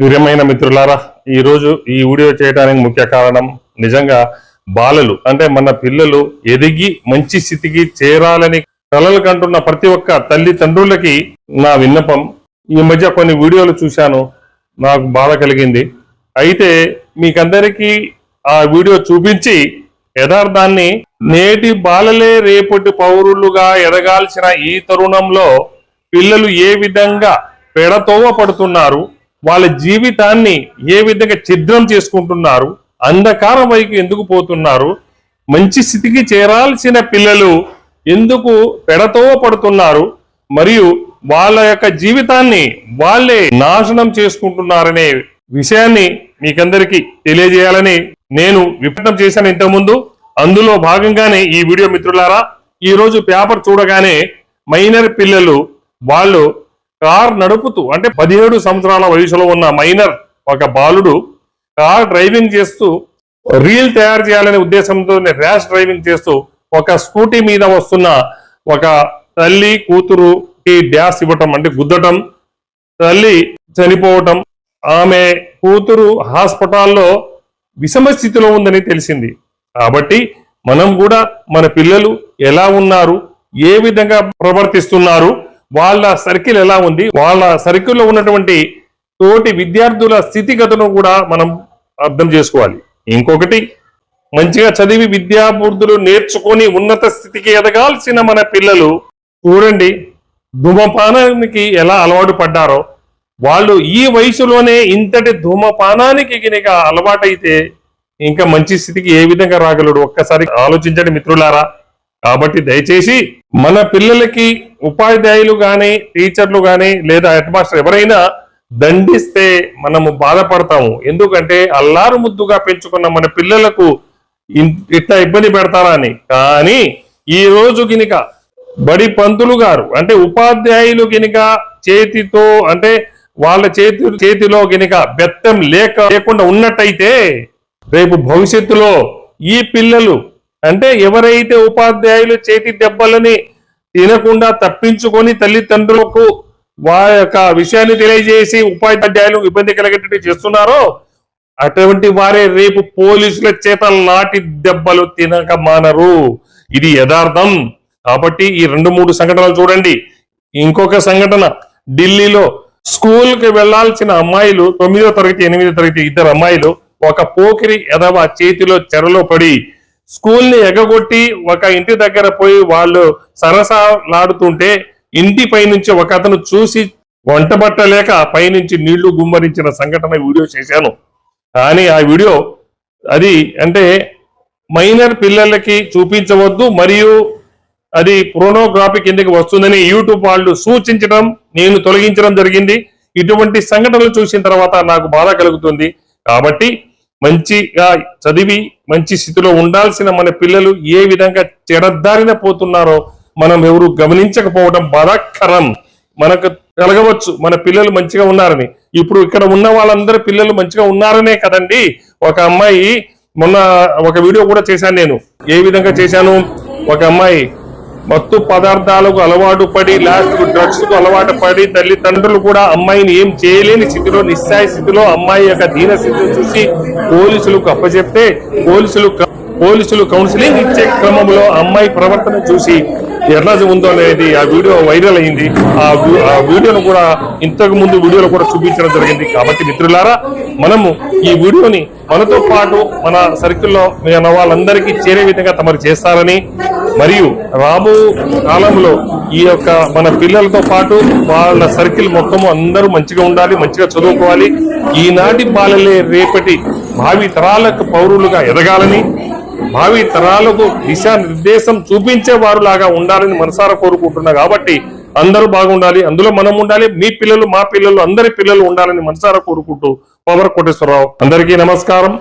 ప్రియమైన మిత్రులారా ఈరోజు ఈ వీడియో చేయడానికి ముఖ్య కారణం నిజంగా బాలలు. అంటే మన పిల్లలు ఎదిగి మంచి స్థితికి చేరాలని కలలు కంటున్న ప్రతి ఒక్క తల్లిదండ్రులకి నా విన్నపం ఈ మధ్య కొన్ని వీడియోలు చూశాను నాకు బాధ కలిగింది. అయితే మీకందరికీ ఆ వీడియో చూపించి యథార్థాన్ని నేటి బాలలే రేపటి పౌరులుగా ఎదగాల్సిన ఈ తరుణంలో పిల్లలు ఏ విధంగా పెడతోవ పడుతున్నారు వాళ్ళ జీవితాన్ని ఏ విధంగా ఛిద్రం చేసుకుంటున్నారు అంధకారం వైపు ఎందుకు పోతున్నారు మంచి స్థితికి చేరాల్సిన పిల్లలు ఎందుకు పెడతో పడుతున్నారు మరియు వాళ్ళ యొక్క జీవితాన్ని వాళ్ళే నాశనం చేసుకుంటున్నారనే విషయాన్ని మీకందరికీ తెలియజేయాలని నేను విపణం చేశాను ఇంతకుముందు. అందులో భాగంగానే ఈ వీడియో మిత్రులారా ఈరోజు పేపర్ చూడగానే మైనర్ పిల్లలు వాళ్ళు కార్ నడుపుతూ అంటే పదిహేడు సంవత్సరాల వయసులో ఉన్న మైనర్ ఒక బాలుడు కార్ డ్రైవింగ్ చేస్తూ రీల్ తయారు చేయాలనే ఉద్దేశంతో ర్యాష్ డ్రైవింగ్ చేస్తూ ఒక స్కూటీ మీద వస్తున్న ఒక తల్లి కూతురుకి డ్యాస్ ఇవ్వటం అంటే గుద్దటం తల్లి చనిపోవటం ఆమె కూతురు హాస్పిటల్లో విషమ స్థితిలో ఉందని తెలిసింది. కాబట్టి మనం కూడా మన పిల్లలు ఎలా ఉన్నారు ఏ విధంగా ప్రవర్తిస్తున్నారు వాళ్ళ సర్కిల్ ఎలా ఉంది? వాళ్ళ సర్కిల్లో ఉన్నటువంటి తోటి విద్యార్థుల స్థితిగతులను కూడా మనం అర్థం చేసుకోవాలి. ఇంకొకటి మంచిగా చదివి విద్యాబుద్ధులు నేర్చుకొని ఉన్నత స్థితికి ఎదగాల్సిన మన పిల్లలు చూడండి ధూమపానానికి ఎలా అలవాటు పడ్డారో వాళ్ళు ఈ వయసులోనే ఇంతటి ధూమపానానికి గినక అలవాటైతే ఇంకా మంచి స్థితికి ఏ విధంగా రాగలడు? ఒక్కసారి ఆలోచించండి మిత్రులారా. కాబట్టి దయచేసి మన పిల్లలకి ఉపాధ్యాయులు కానీ టీచర్లు కానీ లేదా హెడ్ మాస్టర్ ఎవరైనా దండిస్తే మనము బాధపడతాము. ఎందుకంటే అల్లారు ముద్దుగా పెంచుకున్న మన పిల్లలకు ఇట్లా ఇబ్బంది పెడతారా అని. కానీ ఈ రోజు గినిక బడి పంతులు గారు అంటే ఉపాధ్యాయులు గినిక చేతితో అంటే వాళ్ళ చేతి చేతిలో గినిక బెత్తం లేక లేకుండా ఉన్నట్టయితే రేపు భవిష్యత్తులో ఈ పిల్లలు అంటే ఎవరైతే ఉపాధ్యాయులు చేతి దెబ్బలని తినకుండా తప్పించుకొని తల్లిదండ్రులకు వారి యొక్క విషయాన్ని తెలియజేసి ఉపాధ్యాయులు ఇబ్బంది కలిగేటట్టు చేస్తున్నారో అటువంటి వారే రేపు పోలీసుల చేత లాటి దెబ్బలు తినక మానరు. ఇది యథార్థం. కాబట్టి ఈ రెండు మూడు సంఘటనలు చూడండి. ఇంకొక సంఘటన ఢిల్లీలో స్కూల్కి వెళ్ళాల్సిన అమ్మాయిలు తొమ్మిదో తరగతి ఎనిమిదో తరగతి ఇద్దరు అమ్మాయిలు ఒక పోకిరి ఎదవ చేతిలో చెరలో పడి స్కూల్ని ఎగగొట్టి ఒక ఇంటి దగ్గర పోయి వాళ్ళు సరసలాడుతుంటే ఇంటి పైనుంచి ఒక అతను చూసి వంటబట్టలేక పైనుంచి నీళ్ళు గుమ్మరించిన సంఘటన వీడియో చేశాను. కానీ ఆ వీడియో అది అంటే మైనర్ పిల్లలకి చూపించవద్దు మరియు అది ప్రోనోగ్రాఫీ కిందకి వస్తుందని యూట్యూబ్ వాళ్ళు సూచించడం నేను తొలగించడం జరిగింది. ఇటువంటి సంఘటనలు చూసిన తర్వాత నాకు బాధ కలుగుతుంది. కాబట్టి మంచిగా చదివి మంచి స్థితిలో ఉండాల్సిన మన పిల్లలు ఏ విధంగా చెడదారిన పోతున్నారో మనం ఎవరు గమనించకపోవడం బాధాకరం. మనకు కలగవచ్చు మన పిల్లలు మంచిగా ఉన్నారని. ఇప్పుడు ఇక్కడ ఉన్న వాళ్ళందరూ పిల్లలు మంచిగా ఉన్నారనే కదండి. ఒక అమ్మాయి మొన్న ఒక వీడియో కూడా చేశాను నేను. ఏ విధంగా చేశాను? ఒక అమ్మాయి మత్తు పదార్థాలకు అలవాటు పడి లాస్ట్ డ్రగ్స్కు అలవాటు పడి తల్లిదండ్రులు కూడా అమ్మాయిని ఏం చేయలేని స్థితిలో నిస్సాయ స్థితిలో అమ్మాయి యొక్క దీన స్థితిని చూసి పోలీసులకు అప్పచెప్తే పోలీసులు పోలీసులు కౌన్సిలింగ్ ఇచ్చే క్రమంలో అమ్మాయి ప్రవర్తన చూసి ఎట్లా ఉందో అనేది ఆ వీడియో వైరల్ అయింది. ఆ ఆ వీడియోను కూడా ఇంతకు ముందు వీడియోలో కూడా చూపించడం జరిగింది. కాబట్టి మిత్రులారా మనము ఈ వీడియోని మనతో పాటు మన సర్కిల్లో మన వాళ్ళందరికీ చేరే విధంగా తమరు చేస్తారని మరియు రాబో కాలంలో ఈ యొక్క మన పిల్లలతో పాటు వాళ్ళ సర్కిల్ మొత్తము అందరూ మంచిగా ఉండాలి మంచిగా చదువుకోవాలి. ఈనాటి బాలలే రేపటి భావి తరాలకు పౌరులుగా ఎదగాలని భావి తరాలకు దిశానిర్దేశం చూపించే వారులాగా ఉండాలని మనసారా కోరుకుంటున్నా కాబట్టి అందరూ బాగుండాలి అందులో మనం ఉండాలి మీ పిల్లలు మా పిల్లలు అందరి పిల్లలు ఉండాలని మనసారా కోరుకుంటూ పవర్ కోటేశ్వరరావు అందరికీ నమస్కారం.